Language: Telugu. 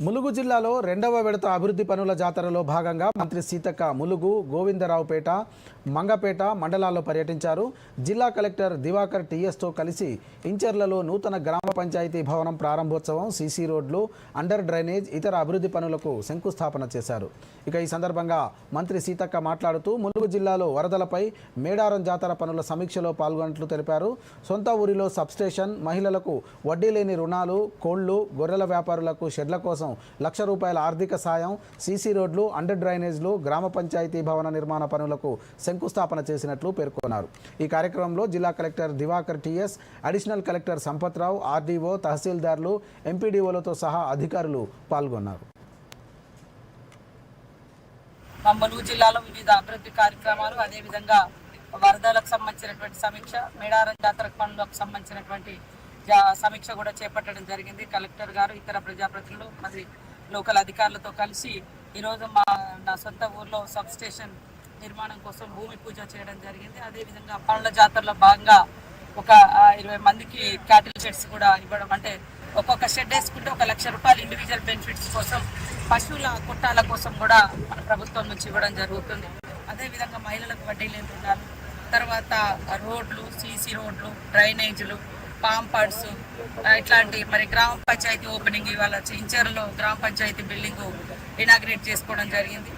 ములుగు జిల్లాలో రెండవ విడత అభివృద్ధి పనుల జాతరలో భాగంగా మంత్రి సీతక్క ములుగు గోవిందరావుపేట మంగపేట మండలాల్లో పర్యటించారు. జిల్లా కలెక్టర్ దివాకర్ టీఎస్తో కలిసి ఇంచర్లలో నూతన గ్రామ పంచాయతీ భవనం ప్రారంభోత్సవం సీసీ రోడ్లు అండర్ డ్రైనేజ్ ఇతర అభివృద్ధి పనులకు శంకుస్థాపన చేశారు. ఇక ఈ సందర్భంగా మంత్రి సీతక్క మాట్లాడుతూ ములుగు జిల్లాలో వరదలపై మేడారం జాతర పనుల సమీక్షలో పాల్గొన్నట్లు తెలిపారు. సొంత ఊరిలో సబ్స్టేషన్ మహిళలకు వడ్డీ లేని రుణాలు కోళ్ళు గొర్రెల వ్యాపారులకు షెడ్ల కోసం లక్ష రూపాయల ఆర్థిక సాయం సీసీ రోడ్లు అండర్ డ్రైనేజ్లు గ్రామ పంచాయతీ భవన నిర్మాణ పనులకు శంకుస్థాపన చేసినట్లు పేర్కొన్నారు. ఈ కార్యక్రమంలో జిల్లా collector Diwakar TS additional collector Sampath Rao RDO తహసీల్దార్లు ఎంపీడీఓలతో సహా అధికారులు పాల్గొన్నారు. మమ్మలూరు జిల్లాలో వివిధ అభివృద్ధి కార్యక్రమాలు అదేవిధంగా వరదలకు సంబంధించినటువంటి సమీక్ష మేడారం జాతర పనులకు సంబంధించినటువంటి సమీక్ష కూడా చేపట్టడం జరిగింది. కలెక్టర్ గారు ఇతర ప్రజాప్రతినిధులు మరి లోకల్ అధికారులతో కలిసి ఈరోజు మా నా సొంత ఊర్లో సబ్ స్టేషన్ నిర్మాణం కోసం భూమి పూజ చేయడం జరిగింది. అదేవిధంగా పనుల జాతరలో భాగంగా ఒక ఇరవై మందికి క్యాటిల్ షెడ్స్ కూడా ఇవ్వడం అంటే ఒక్కొక్క షెడ్ వేసుకుంటే ఒక లక్ష రూపాయలు ఇండివిజువల్ బెనిఫిట్స్ కోసం పశువుల కొట్టాల కోసం కూడా మన ప్రభుత్వం నుంచి ఇవ్వడం జరుగుతుంది. అదేవిధంగా మహిళలకు వడ్డీ లేని రుణాలు తర్వాత రోడ్లు సీసీ రోడ్లు డ్రైనేజీలు పాంపాడ్స్ ఇట్లాంటి మరి గ్రామ పంచాయతీ ఓపెనింగ్ ఇవాళ ఇంచర్లో గ్రామ పంచాయతీ బిల్డింగ్ ఇనాగ్రేట్ చేసుకోవడం జరిగింది.